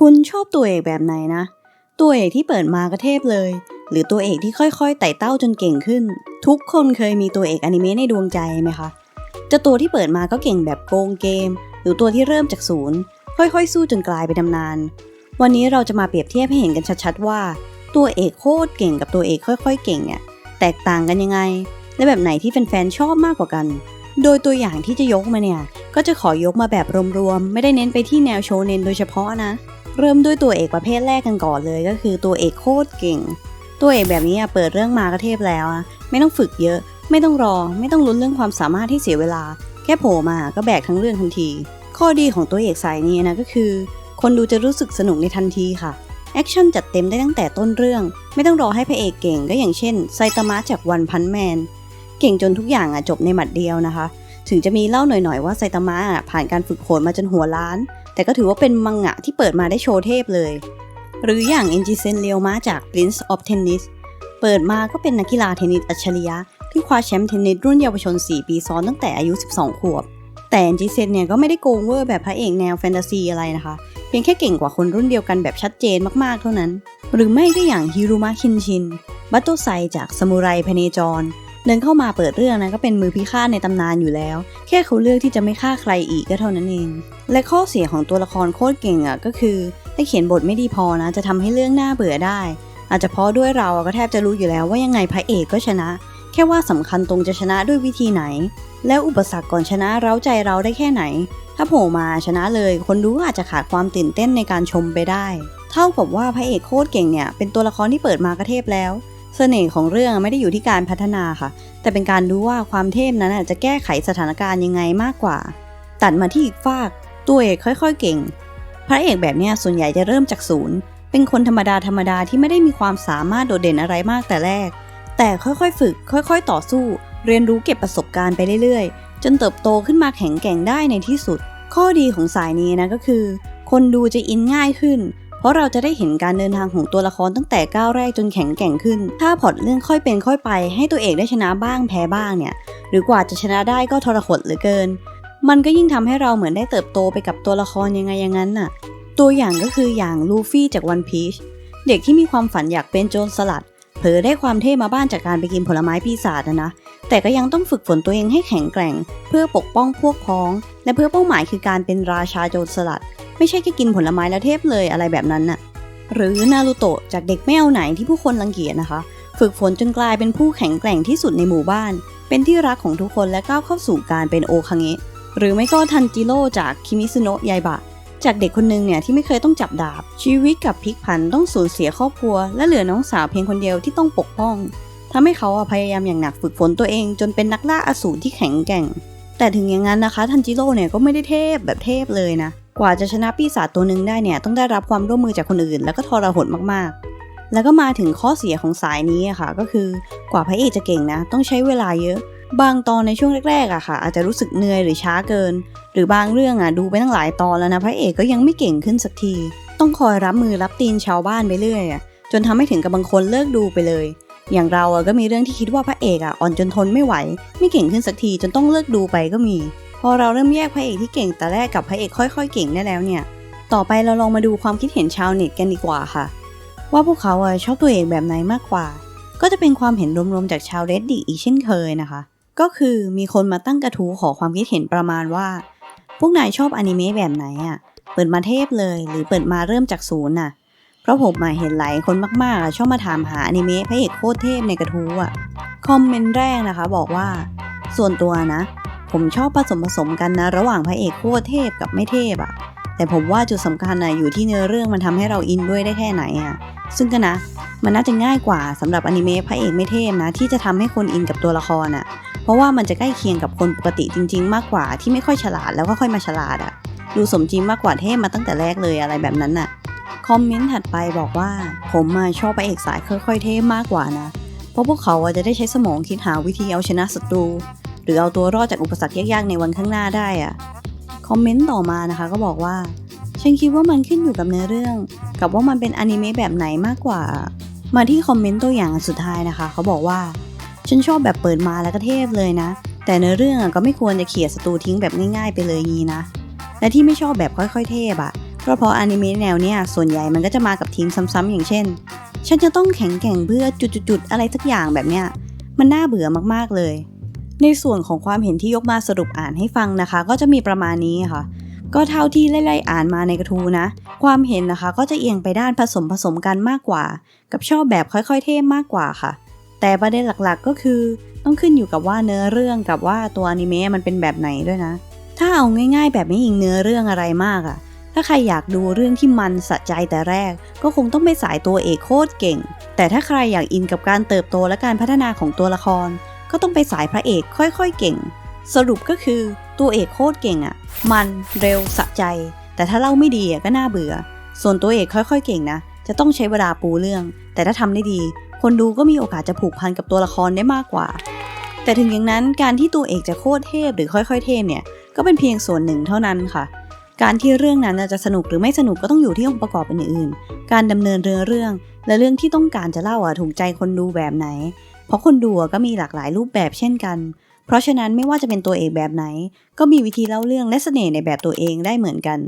คุณชอบตัวเอกแบบไหนนะ ตัวเอกที่เปิดมาก็เทพเลย หรือตัวเอกที่ค่อยๆไต่เต้าจนเก่งขึ้น ทุกคนเคยมีตัวเอกอนิเมะในดวงใจไหมคะ จะตัวที่เปิดมาก็เก่งแบบโกงเกม หรือตัวที่เริ่มจากศูนย์ ค่อยๆ สู้จนกลายเป็นตำนาน วันนี้เราจะมาเปรียบเทียบให้เห็นกันชัดๆว่า ตัวเอกโคตรเก่งกับตัวเอกค่อยๆ เก่งเนี่ยแตกต่างกันยังไง และแบบไหนที่แฟนๆชอบมากกว่ากัน โดยตัวอย่างที่จะยกมาเนี่ยก็จะขอยกมาแบบรวมๆไม่ได้เน้นไปที่แนวโชเน้นโดยเฉพาะนะ เริ่มด้วยตัวเอกประเภทแรกกันก่อนเลยก็คือตัวเอกโคตรเก่ง ตัวเอกแบบนี้เปิดเรื่องมาก็เทพแล้วไม่ต้องฝึกเยอะ ไม่ต้องรอ ไม่ต้องลุ้นเรื่องความสามารถที่เสียเวลา แค่โผล่มาก็แบกทั้งเรื่องทันที ข้อดีของตัวเอกสายนี้นะก็คือ คนดูจะรู้สึกสนุกในทันทีค่ะแอคชั่นจัดเต็มได้ตั้งแต่ต้นเรื่อง ไม่ต้องรอให้พระเอกเก่งก็อย่างเช่นไซตามะจากวันพันแมนเก่งจนทุกอย่างอะจบในหมัดเดียวนะคะ ถึงจะมีเล่าหน่อยๆว่าไซตามะผ่านการฝึกโหนมาจนหัวล้าน แต่ก็ถือว่าเป็นมังงะที่เปิดมาได้โชว์เทพเลย หรืออย่างเอนจิเซนเรียวมาจาก Prince of Tennis เปิดมาก็เป็นนักกีฬาเทนนิสอัจฉริยะ ที่คว้าแชมป์เทนนิสรุ่นเยาวชน 4 ปีซ้อนตั้งแต่อายุ 12 ขวบ แต่เอนจิเซนเนี่ยก็ไม่ได้โกงเวอร์แบบพระเอกแนวแฟนตาซีอะไรนะคะ เพียงแค่เก่งกว่าคนรุ่นเดียวกันแบบชัดเจนมากๆเท่านั้น หรือไม่ก็อย่างฮิรุมะคินชิน บัตโตไซจากซามูไรพเนจร เดินเข้ามาเปิดเรื่องนะก็เป็นมือพิฆาตในตำนานอยู่แล้ว แค่เขาเลือกที่จะไม่ฆ่าใครอีกก็เท่านั้นเอง และข้อเสียของตัวละครโคตรเก่งอะก็คือถ้าเขียนบทไม่ดีพอนะ จะทำให้เรื่องน่าเบื่อได้ อาจจะเพราะด้วยเราก็แทบจะรู้อยู่แล้วว่ายังไงพระเอกก็ชนะ แค่ว่าสำคัญตรงจะชนะด้วยวิธีไหน แล้วอุปสรรคก่อนชนะเร้าใจเราได้แค่ไหน ถ้าโผล่มาชนะเลย คนดูอาจจะขาดความตื่นเต้นในการชมไปได้ เท่ากับว่าพระเอกโคตรเก่งเนี่ยเป็นตัวละครที่เปิดมากระเทพแล้ว เสน่ห์ของเรื่องไม่ได้อยู่ที่การพัฒนาค่ะ แต่เป็นการดูว่าความเทพนั้นจะแก้ไขสถานการณ์ยังไงมากกว่า ตัดมาที่อีกฝากตัวเอกค่อย ๆ เก่ง พระเอกแบบนี้ส่วนใหญ่จะเริ่มจากศูนย์ เป็นคนธรรมดาธรรมดาที่ไม่ได้มีความสามารถโดดเด่นอะไรมากแต่แรก แต่ค่อยๆ ฝึก ค่อย ๆ ต่อสู้ เรียนรู้เก็บประสบการณ์ไปเรื่อยๆ จนเติบโตขึ้นมาแข็งแกร่งได้ในที่สุด ข้อดีของสายนี้นะก็คือ คนดูจะอินง่ายขึ้น ราะเราจะได้เห็นการเดินทางของตัวละครตั้งแต่ก้าวแรกจนแข็งแกร่งขึ้น ถ้าพอตเรื่องค่อยเป็นค่อยไป ให้ตัวเอกได้ชนะบ้างแพ้บ้างเนี่ย หรือกว่าจะชนะได้ก็ทรหดเหลือเกิน มันก็ยิ่งทำให้เราเหมือนได้เติบโตไปกับตัวละครยังไงอย่างนั้นน่ะ ตัวอย่างก็คืออย่างลูฟี่จากวันพีชเด็กที่มีความฝันอยากเป็นโจรสลัด เผลอได้ความเท่มาบ้านจากการไปกินผลไม้ปีศาจนะนะ แต่ก็ยังต้องฝึกฝนตัวเองให้แข็งแกร่ง เพื่อปกป้องพวกพ้อง และเพื่อเป้าหมายคือการเป็นราชาโจรสลัด ไม่ใช่แค่กินผลไม้แล้วเทพเลยอะไรแบบนั้นน่ะ หรือนารูโตะจากเด็กไม่เอาไหนที่ผู้คนรังเกียจนะคะ ฝึกฝนจนกลายเป็นผู้แข็งแกร่งที่สุดในหมู่บ้าน เป็นที่รักของทุกคนและก้าวเข้าสู่การเป็นโอคังเงะหรือไม่ก็ทันจิโร่จากคิมิซุโนะยายบะจากเด็กคนหนึ่งเนี่ยที่ไม่เคยต้องจับดาบ ชีวิตกับพลิกผันต้องสูญเสียครอบครัว และเหลือน้องสาวเพียงคนเดียวที่ต้องปกป้องทำให้เขาพยายามอย่างหนักฝึกฝนตัวเอง จนเป็นนักล่าอสูรที่แข็งแกร่ง แต่ถึงอย่างนั้นนะคะทันจิโร่เนี่ยก็ไม่ได้เทพแบบเทพเลยนะ กว่าจะชนะปีศาจตัวหนึ่งได้เนี่ยต้องได้รับความร่วมมือจากคนอื่น แล้วก็ทรหดมากๆ แล้วก็มาถึงข้อเสียของสายนี้อะค่ะ ก็คือกว่าพระเอกจะเก่งนะ ต้องใช้เวลาเยอะ บางตอนในช่วงแรกๆอะค่ะ อาจจะรู้สึกเหนื่อยหรือช้าเกิน หรือบางเรื่องอะดูไปตั้งหลายตอนแล้วนะพระเอกก็ยังไม่เก่งขึ้นสักที ต้องคอยรับมือรับตีนชาวบ้านไปเรื่อยอะจนทำให้ถึงกับบางคนเลิกดูไปเลย อย่างเราอะก็มีเรื่องที่คิดว่าพระเอกอะอ่อนจนทนไม่ไหว ไม่เก่งขึ้นสักทีจนต้องเลิกดูไปก็มี อเราเริ่มแยกพระเอกที่เก่งแต่แรกกับพระเอกค่อย ๆ เก่งได้แล้วเนี่ย ต่อไปเราลองมาดูความคิดเห็นชาวเน็ตกันดีกว่าค่ะ ว่าพวกเขาอชอบตัวเอกแบบไหนมากกว่า ก็จะเป็นความเห็นรวมๆจากชาวเรดดิอีกเช่นเคยนะคะ ก็คือมีคนมาตั้งกระทู้ขอความคิดเห็นประมาณว่า พวกนายชอบอนิเมะแบบไหนอะเปิดมาเทพเลย หรือเปิดมาเริ่มจากศูนย์น่ะเพราะผมมาเห็นหลายคนมากๆชอบมาถามหาอนิเมะพระเอกโคตรเทพในกระทู้อะ คอมเมนต์แรกนะคะบอกว่า ส่วนตัวนะ ผมชอบผสมผสมกันนะ ระหว่างพระเอกโคตรเทพกับไม่เทพอะแต่ผมว่าจุดสำคัญนะอยู่ที่เนื้อเรื่องมันทำให้เราอินด้วยได้แค่ไหนอะซึ่งก็นะ มันน่าจะง่ายกว่าสำหรับอนิเมะพระเอกไม่เทพนะ ที่จะทำให้คนอินกับตัวละครอะเพราะว่ามันจะใกล้เคียงกับคนปกติจริง ๆ มากกว่าที่ไม่ค่อยฉลาดแล้วก็ค่อยมาฉลาดอะดูสมจริงมากกว่าเทพมาตั้งแต่แรกเลยอะไรแบบนั้นน่ะคอมเมนต์ถัดไปบอกว่า ผมมาชอบพระเอกสายค่อยๆเทพมากกว่านะ เพราะพวกเขาจะได้ใช้สมองคิดหาวิธีเอาชนะศัตรู หรือเอาตัวรอดจากอุปสรรคยากๆ ในวันข้างหน้าได้อะคอมเมนต์ต่อมานะคะก็บอกว่า ฉันคิดว่ามันขึ้นอยู่กับเนื้อเรื่อง กับว่ามันเป็นอนิเมะแบบไหนมากกว่า มาที่คอมเมนต์ตัวอย่างสุดท้ายนะคะ เขาบอกว่า ฉันชอบแบบเปิดมาแล้วก็เทพเลยนะ แต่เนื้อเรื่องอะก็ไม่ควรจะเขี่ยศัตรูทิ้งแบบง่ายๆ ไปเลยงี้นะ และที่ไม่ชอบแบบค่อย ๆ เทพอะเพราะเพราะอนิเมะแนวเนี้ยส่วนใหญ่มันก็จะมากับทีมซ้ำๆอย่างเช่น ฉันจะต้องแข็งแกร่งเพื่อจุดๆอะไรสักอย่างแบบเนี้ยมันน่าเบื่อมากๆเลย ในส่วนของความเห็นที่ยกมาสรุปอ่านให้ฟังนะคะ ก็จะมีประมาณนี้ค่ะ ก็เท่าที่ไล่ๆอ่านมาในกระทูนะ ความเห็นนะคะก็จะเอียงไปด้านผสมผสมกันมากกว่า กับชอบแบบค่อยๆ เท่มากกว่าค่ะ แต่ประเด็นหลักๆก็คือ ต้องขึ้นอยู่กับว่าเนื้อเรื่องกับว่าตัวอนิเมะมันเป็นแบบไหนด้วยนะ ถ้าเอาง่าย ๆ แบบไม่อิงเนื้อเรื่องอะไรมากอะถ้าใครอยากดูเรื่องที่มันสะใจแต่แรก ก็คงต้องไปสายตัวเอกโคตรเก่ง แต่ถ้าใครอยากอินกับการเติบโตและการพัฒนาของตัวละคร ก็ต้องไปสายพระเอกค่อยๆเก่ง สรุปก็คือตัวเอกโคตรเก่งอะมันเร็วสะใจ แต่ถ้าเล่าไม่ดีอะก็น่าเบื่อ ส่วนตัวเอกค่อยๆเก่งนะ จะต้องใช้เวลาปูเรื่อง แต่ถ้าทำได้ดี คนดูก็มีโอกาสจะผูกพันกับตัวละครได้มากกว่า แต่ถึงอย่างนั้นการที่ตัวเอกจะโคตรเทพหรือค่อยๆเทพเนี่ยก็เป็นเพียงส่วนหนึ่งเท่านั้นค่ะ การที่เรื่องนั้นจะสนุกหรือไม่สนุกก็ต้องอยู่ที่องค์ประกอบอื่นๆ การดำเนินเรื่องเรื่อง และเรื่องที่ต้องการจะเล่าอะถูกใจคนดูแบบไหน เพราะคนดูก็มีหลากหลายรูปแบบเช่นกัน เพราะฉะนั้นไม่ว่าจะเป็นตัวเอกแบบไหน ก็มีวิธีเล่าเรื่องและเสน่ห์ในแบบตัวเองได้เหมือนกัน